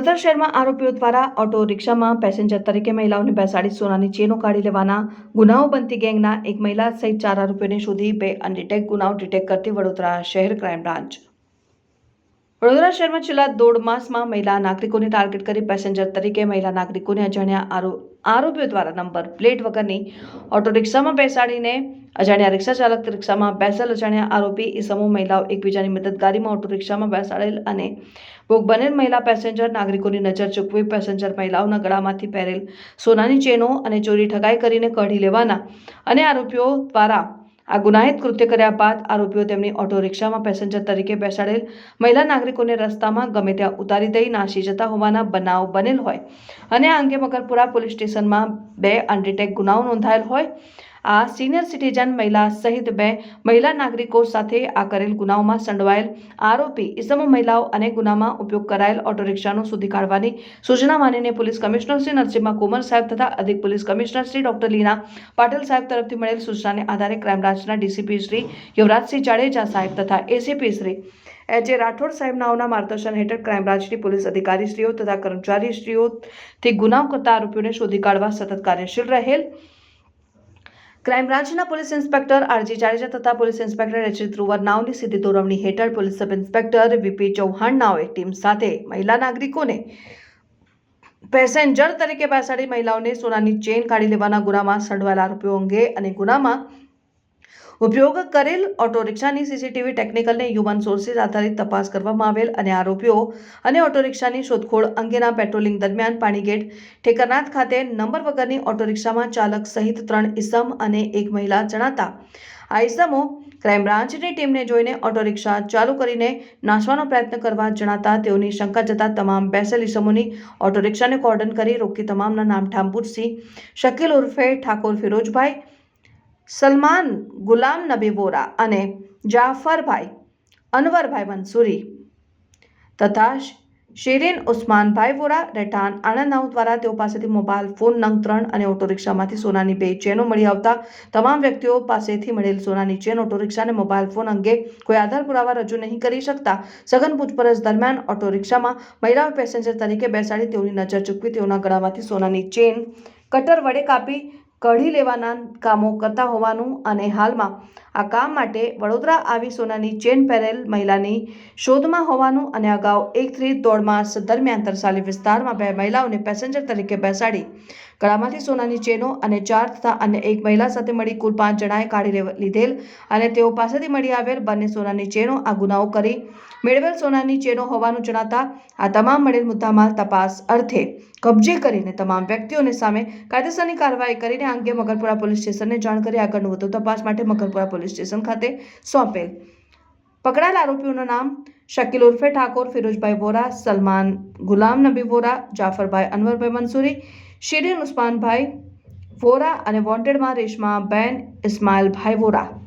વડોદરા શહેરમાં આરોપીઓ દ્વારા ઓટો રિક્ષામાં પેસેન્જર તરીકે મહિલાઓને બેસાડી સોનાની ચેનો કાઢી લેવાના ગુનાઓ બનતી ગેંગના એક મહિલા સહિત ચાર આરોપીઓને શોધી બે અનડિટેક ગુનાઓ ડિટેક કરતી વડોદરા શહેર ક્રાઇમ બ્રાન્ચ. વડોદરા શહેરમાં છેલ્લા દોઢ માસમાં મહિલા નાગરિકોને ટાર્ગેટ કરી પેસેન્જર તરીકે મહિલા નાગરિકોને અજાણ્યા આરો- આરોપીઓ દ્વારા નંબર પ્લેટ વગરની ઓટો રિક્ષામાં બેસાડીને અજાણ્યા રિક્ષા ચાલક રિક્ષામાં બેસેલ અજાણ્યા આરોપી એ સમૂહ મહિલાઓ એકબીજાની મદદગારીમાં ઓટો રિક્ષામાં બેસાડેલ અને ભોગ બનેલ મહિલા પેસેન્જર નાગરિકોની નજર ચૂકવી પેસેન્જર મહિલાઓના ગળામાંથી પહેરેલ સોનાની ચેનો અને ચોરી ઠગાઈ કરીને કાઢી લેવાના અને આરોપીઓ દ્વારા આ ગુનાહિત કૃત્ય કર્યા બાદ આરોપીઓ તેમની ઓટો રિક્ષામાં પેસેન્જર તરીકે બેસાડેલ મહિલા નાગરિકોને રસ્તામાં ગમે ત્યાં ઉતારી દઈ નાસી જતા હોવાના બનાવ બનેલ હોય. અને આ અંગે મકરપુરા પોલીસ સ્ટેશનમાં બે અનડિટેક ગુનાઓ નોંધાયેલ હોય. આ સિનિયર સિટીઝન મહિલા સહિત બે મહિલા નાગરિકો સાથે આ કરેલ ગુનાઓમાં સંડવાયેલ આરોપી ઇસમો મહિલાઓ અને ગુનામાં ઉપયોગ કરાયેલ ઓટો રિક્ષાનો શોધી કાઢવાની સૂચના માનીને પોલીસ કમિશનર શ્રી નરસિંહા કુમાર સાહેબ તથા અધિક police commissioner Shri doctor Leena Patil સાહેબ તરફથી મળેલ સૂચનાને આધારે ક્રાઇમ બ્રાન્ચના ડીસીપી શ્રી યુવરાજસિંહ જાડેજા સાહેબ તથા ACP Shri H A Rathod સાહેબ નાઓના માર્ગદર્શન હેઠળ ક્રાઇમ બ્રાન્ચની પોલીસ અધિકારીશ્રીઓ તથા કર્મચારીશ્રીઓથી ગુનાઓ કરતા આરોપીઓને શોધી કાઢવા સતત કાર્યશીલ રહેલ ક્રાઇમ બ્રાન્ચના પોલીસ ઇન્સ્પેક્ટર આરજી જાડેજા તથા પોલીસ ઇન્સ્પેક્ટર એચ ધ્રુવર નાવની સીધી દોરવણી હેઠળ police sub inspector V P Chauhan નાઓએ team સાથે મહિલા નાગરિકોને પેસેન્જર તરીકે બેસાડી મહિલાઓને સોનાની ચેન કાઢી લેવાના ગુનામાં સંડવાયેલા આરોપીઓ અંગે અને ગુનામાં ઉપયોગ કરેલ ઓટો રિક્ષાની સીસીટીવી ટેકનિકલને હ્યુમન સોર્સિસ આધારિત તપાસ કરવામાં આવેલ અને આરોપીઓ અને ઓટો રિક્ષાની શોધખોળ અંગેના પેટ્રોલિંગ દરમિયાન પાણીગેટ ઠેકરનાથ ખાતે નંબર વગરની ઓટો રિક્ષામાં ચાલક સહિત ત્રણ ઇસમ અને એક મહિલા જણાતા. આ ઇસમો ક્રાઇમ બ્રાન્ચની ટીમને જોઈને ઓટો રિક્ષા ચાલુ કરીને નાસવાનો પ્રયત્ન કરવા જણાતા તેઓની શંકા જતા તમામ બેસેલ ઇસમોની ઓટો રિક્ષાને કોર્ડન કરી રોકી તમામના નામ ઠામ શકીલ ઉર્ફે ઠાકોર ફિરોજભાઈ સલમાન, ગુલામ નબી વોરા અને જાફરભાઈ, અનવરભાઈ મંસૂરી તથા શિરીન ઉસ્માનભાઈ વોરા, રહેઠાણ આણંદ નાઉ દ્વારા તેઓ પાસેથી મોબાઈલ ફોન, નંગ ત્રણ અને ઓટો રિક્ષામાંથી સોનાની બે ચેનો મળી આવતા તમામ વ્યક્તિઓ પાસેથી મળેલ સોનાની ચેન ઓટો રિક્ષા અને મોબાઈલ ફોન અંગે કોઈ આધાર પુરાવા રજૂ નહીં કરી શકતા સઘન પૂછપરછ દરમિયાન ઓટો રિક્ષામાં મહિલાઓ પેસેન્જર તરીકે બેસાડી તેઓની નજર ચૂકવી તેઓના ગળામાંથી સોનાની ચેન, કટર વડે કાપી કઢી લેવાના કામો કરતા હોવાનું અને હાલમાં આ કામ માટે વડોદરા આવી સોનાની ચેન પહેરેલ મહિલાની શોધમાં હોવાનું અને અગાઉ એક થ્રી દોઢ માસ દરમિયાન તરસાલી વિસ્તારમાં બે મહિલાઓને પેસેન્જર તરીકે બેસાડી ગળામાંથી સોનાની ચેનો અને ચાર તથા અન્ય એક મહિલા સાથે મળી કુલ પાંચ જણાએ કાઢી લીધેલ અને તેઓ પાસેથી મળી આવેલ બંને સોનાની ચેનો આ ગુનાઓ કરી મેળવેલ સોનાની ચેનો હોવાનું જણાતા આ તમામ મળેલ મુદ્દામાલ તપાસ અર્થે કબજે કરીને તમામ વ્યક્તિઓને સામે કાયદેસરની કાર્યવાહી કરીને અંગે મગરપુરા પોલીસ સ્ટેશનને જાણ કરી આગળનું વધુ તપાસ માટે મગરપુરા પોલીસ સ્ટેશન ખાતે સોંપેલ. પકડાયેલ આરોપીઓનું નામ શકીલ ઉર્ફે ઠાકોર, ફિરોજભાઈ વોરા, સલમાન ગુલામ નબી વોરા, જાફરભાઈ અનવરભાઈ મંસૂરી શિરીન ઉસ્માનભાઈ વોરા અને વોન્ટેડમાં રેશમા બેન ઇસ્માઇલભાઈ વોરા.